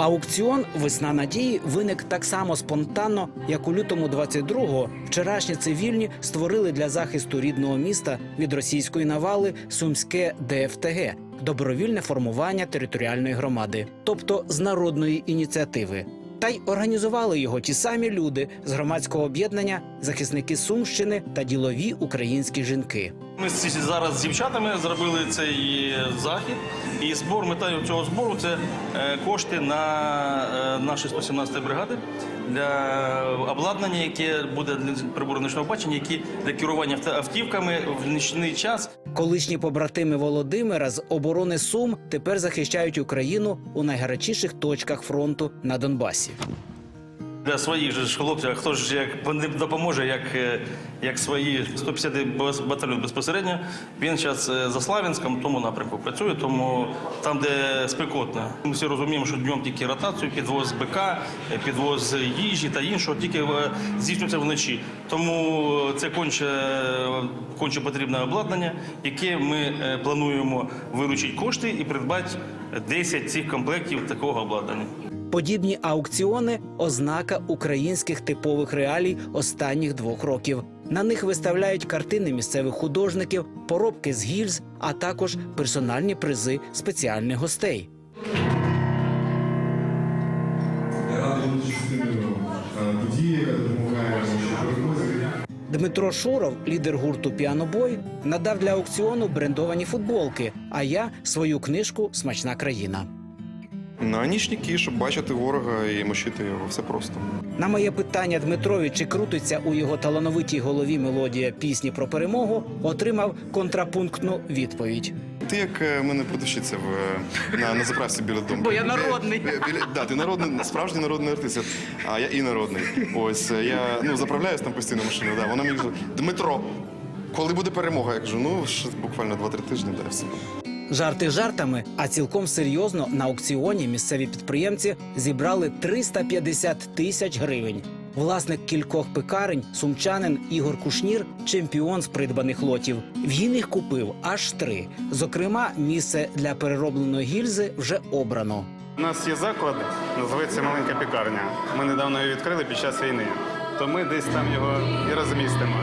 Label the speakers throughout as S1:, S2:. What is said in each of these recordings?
S1: Аукціон Весна надії виник так само спонтанно, як у лютому 22-го вчорашні цивільні створили для захисту рідного міста від російської навали сумське ДФТГ добровільне формування територіальної громади, тобто з народної ініціативи. Та й організували його ті самі люди з громадського об'єднання захисники Сумщини та ділові українські жінки.
S2: Ми зараз з дівчатами зробили цей захід, і збор метою цього збору це е, кошти на е, наші 117 бригади для обладнання, яке буде для прибору нічного бачення, які для керування автівками в нічний час.
S1: Колишні побратими Володимира з оборони Сум тепер захищають Україну у найгарячіших точках фронту на Донбасі.
S2: Для своїх же хлопців, хто ж як вони допоможе, як, е, як свої 150 батальйон безпосередньо. Він зараз за Славянськом, тому напрямку працює, тому там, де спекотно. Ми всі розуміємо, що днем тільки ротацію, підвоз БК, е, підвоз їжі та іншого, тільки е, здійснюється вночі. Тому це конче, конче потрібне обладнання, яке ми е, плануємо виручити кошти і придбати 10 цих комплектів такого обладнання.
S1: Подібні аукціони ознака українських типових реалій останніх двох років. На них виставляють картини місцевих художників, поробки з гільз, а також персональні призи спеціальних гостей. Дмитро Шуров, лідер гурту Піанобой, надав для аукціону брендовані футболки. А я свою книжку Смачна країна.
S3: На нічники, щоб бачити ворога і мочити його. Все просто.
S1: На моє питання Дмитрові, чи крутиться у його талановитій голові мелодія пісні про перемогу, отримав контрапунктну відповідь.
S3: Ти як е, мене продавщиця в е, на, на заправці біля дому.
S1: Бо я народний.
S3: Біля, біля, да, ти народний, справжній народний артист. А я і народний. Ось е, я ну заправляюсь там постійно машиною. Да, вона мені каже, Дмитро, коли буде перемога? Я кажу, ну буквально 2-3 тижні, да, все.
S1: Жарти жартами, а цілком серйозно на аукціоні місцеві підприємці зібрали 350 тисяч гривень. Власник кількох пекарень, сумчанин Ігор Кушнір, чемпіон з придбаних лотів. Він їх купив аж три. Зокрема, місце для переробленої гільзи вже обрано.
S4: У нас є заклад, називається Маленька пікарня. Ми недавно її відкрили під час війни. То ми десь там його і розмістимо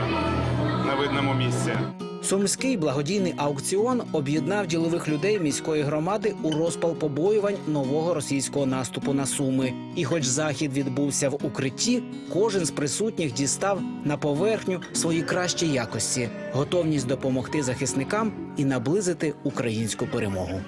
S4: на видному місці.
S1: Сумський благодійний аукціон об'єднав ділових людей міської громади у розпал побоювань нового російського наступу на Суми. І, хоч захід відбувся в укритті, кожен з присутніх дістав на поверхню свої кращі якості, готовність допомогти захисникам і наблизити українську перемогу.